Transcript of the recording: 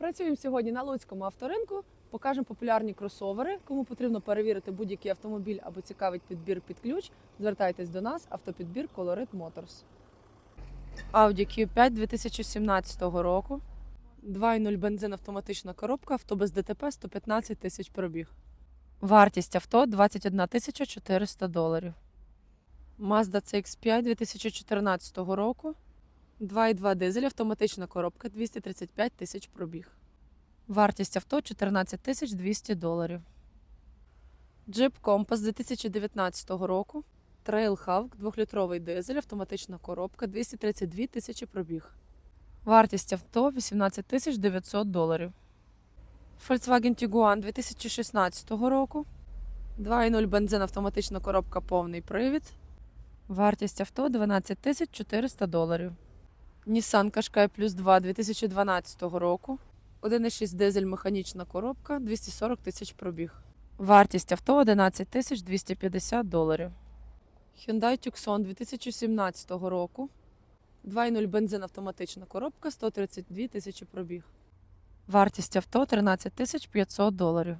Працюємо сьогодні на Луцькому авторинку. Покажемо популярні кросовери. Кому потрібно перевірити будь-який автомобіль або цікавить підбір під ключ, звертайтесь до нас. Автопідбір Colorit Motors. Audi Q5 2017 року. 2.0 бензин автоматична коробка, авто без ДТП 115 тисяч пробіг. Вартість авто 21 тисяча 400 доларів. Mazda CX5 2014 року. 2,2 дизель, автоматична коробка, 235 тисяч пробіг. Вартість авто 14 тисяч 200 доларів. Jeep Compass 2019 року. Trailhawk, 2-літровий дизель, автоматична коробка, 232 тисячі пробіг. Вартість авто 18 тисяч 900 доларів. Volkswagen Tiguan 2016 року. 2,0 бензин, автоматична коробка, повний привід. Вартість авто 12 тисяч 400 доларів. Nissan Qashqai Plus 2 2012 року. 1,6 дизель механічна коробка, 240 тисяч пробіг. Вартість авто 11 тисяч 250 доларів. Hyundai Tucson 2017 року. 2,0 бензин автоматична коробка, 132 тисячі пробіг. Вартість авто 13 тисяч 500 доларів.